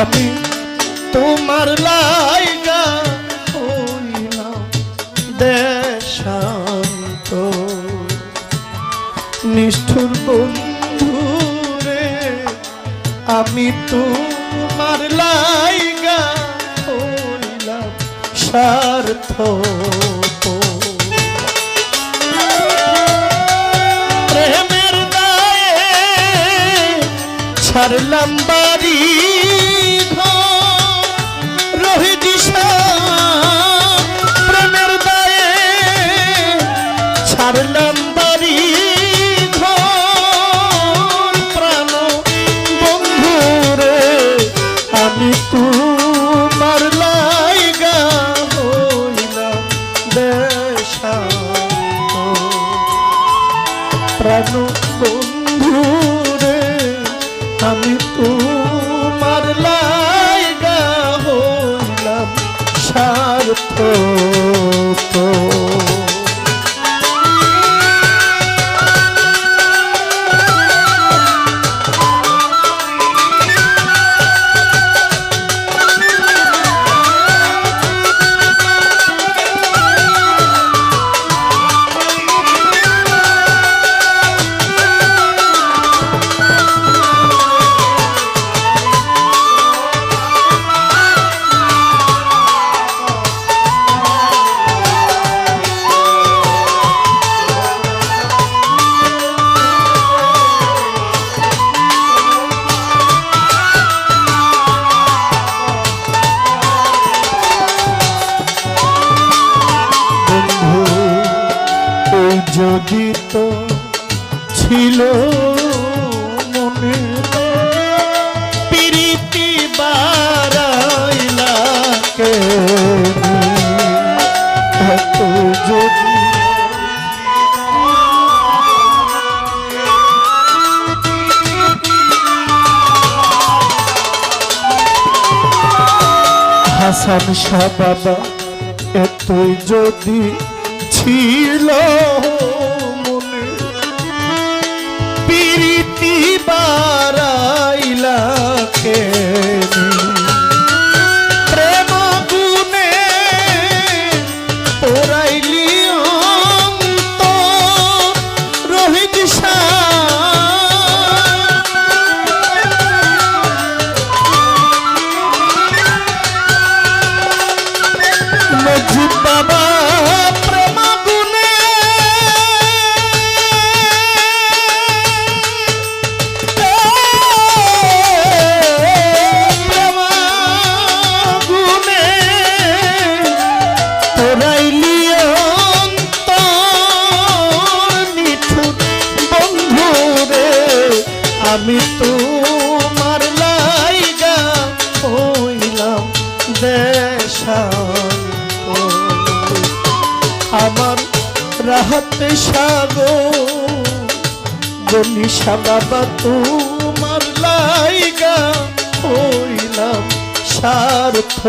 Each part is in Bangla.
আমি তোমার লাইগা হইলাম দেশান্ত। নিষ্ঠুর বন্ধু রে আমি তোমার লাইগা হইলাম স্বার্থ প্রেমের ছাড়লাম বাড়ি তোমার লাইগা হইলাম স্বার্থ বন্ধু ছিল মনে প্রীতি বারাইলা কে এত যদি হাসান শাহ বাবা এতই যদি ছিল প্রীতি বারাইলা কে আমার রাহাতে সাগো গনিশা বাবা তোমার লাইগা হইলাম সার্থ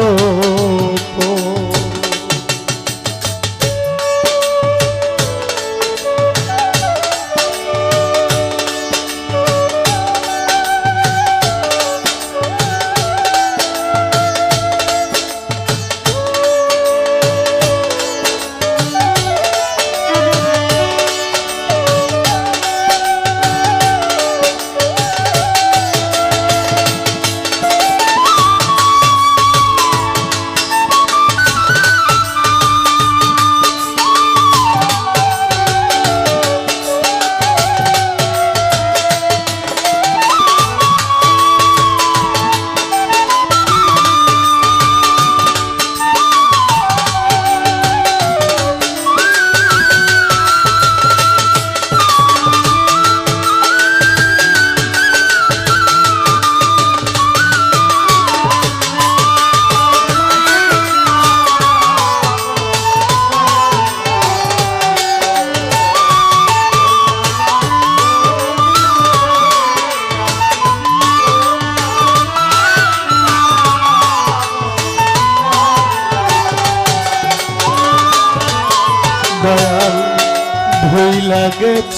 ভইলা গেছ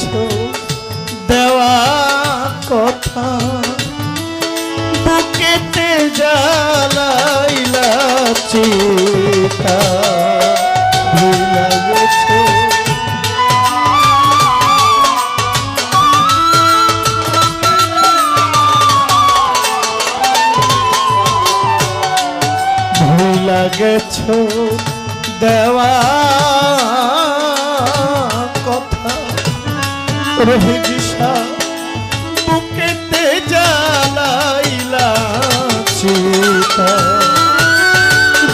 দেওয়া কথা। বুকেতে জ্বালাইলা চিতা ভুলা গেছো ভুলা গেছো দেওয়া রহি দিশা বুকেতে জ্বালাইলা চিতা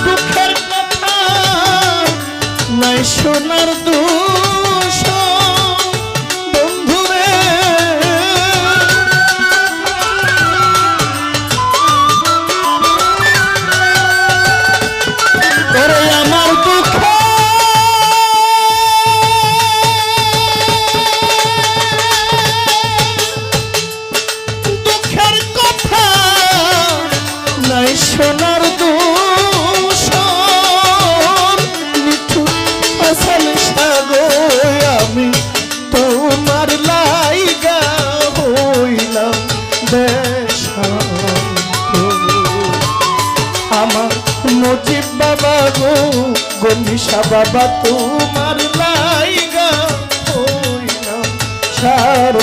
দুঃখের কথা নাই সোনার গনিশা বাবা তোমার লাইগা হইলাম স্বার্থ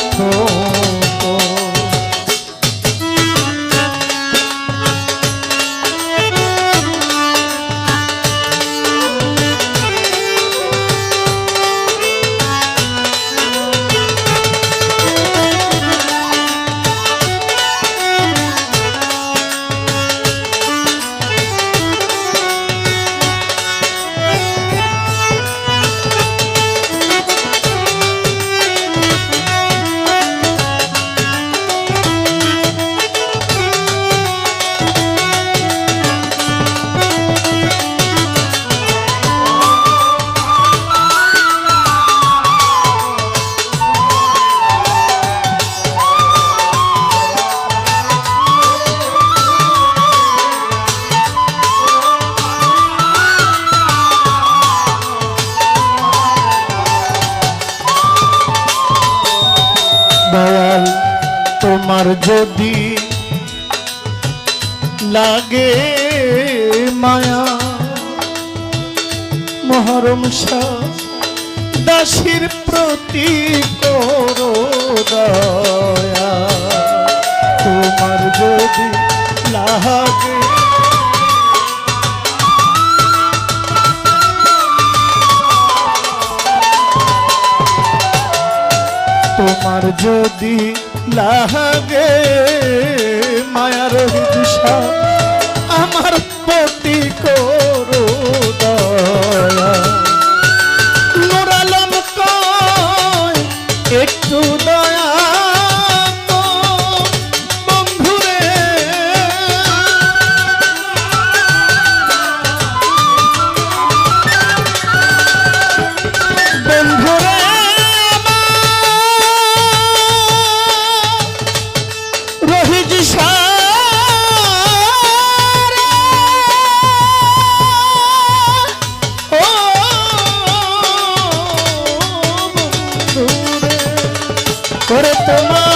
দয়াল তোমার যদি লাগে মায়া মহরম শাহ দাসীর প্রতি করো দয়া। তোমার যদি লাগে যদি লাগে মায়ার দিশা আমার প্রতি করে তোমার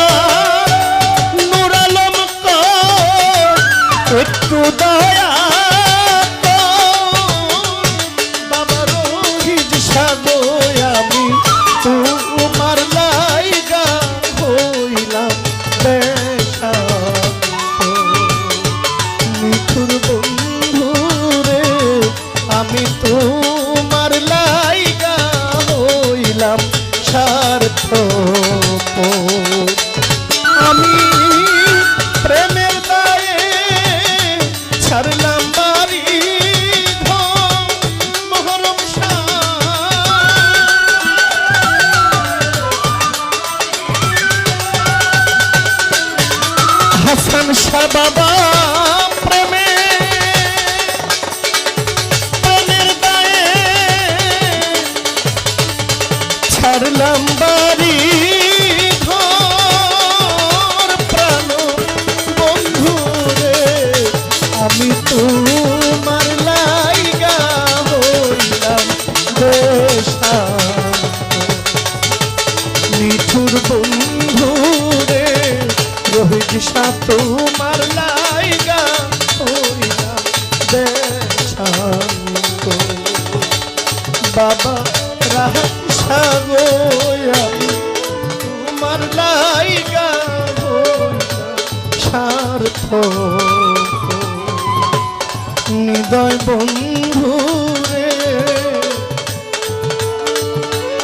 বাবা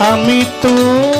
আমি তোমার